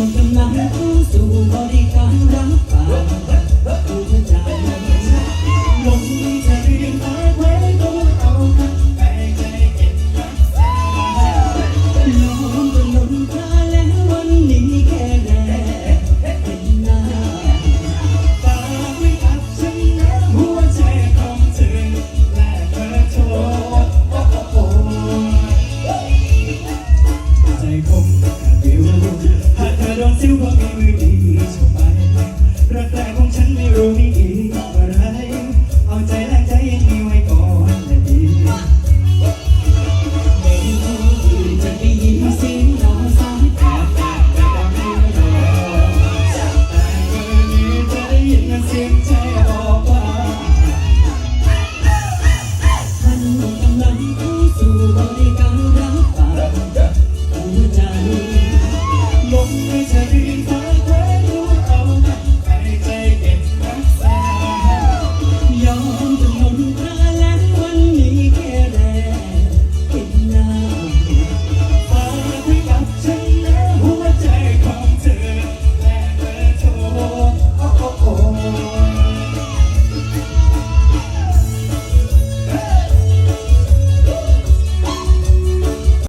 วมกำลังเข้าสู่บริการรับ